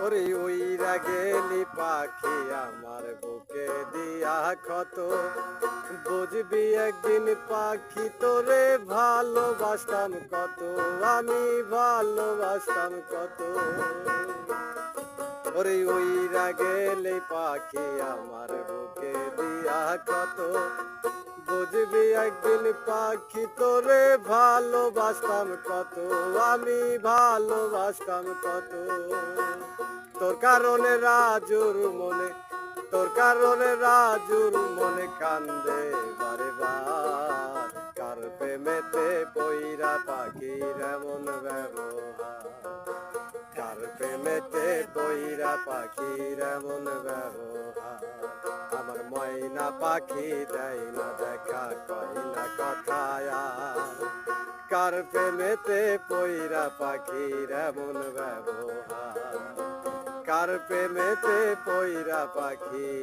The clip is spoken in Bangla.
ওরে ওই গেলি পাখি আমার বুকে দিয়া ক্ষত। বুঝবি একদিন পাখি তোরে ভালোবাসতাম কত, আমি ভালোবাসতাম কত। ওরে ওই গেলি পাখি আমার বুকে দিয়া বুঝবি একদিন পাখি তোরে ভালোবাসতাম কত, আমি ভালোবাসতাম কত। তোর কারণে রাজুর মনে, তোর কারণে রাজুর মনে কান্দে বারে বার। কার প্রেমেতে পইরা পাখির এমন ব্যবহার? কার প্রেমেতে পইরা পাখির এমন ব্যবহার? আমার ময়না পাখি দেয় না দেখা। কার পেলেতে পয়রা পাখির এমন ব্যবহার। কার পেলেতে পইরা পাখি।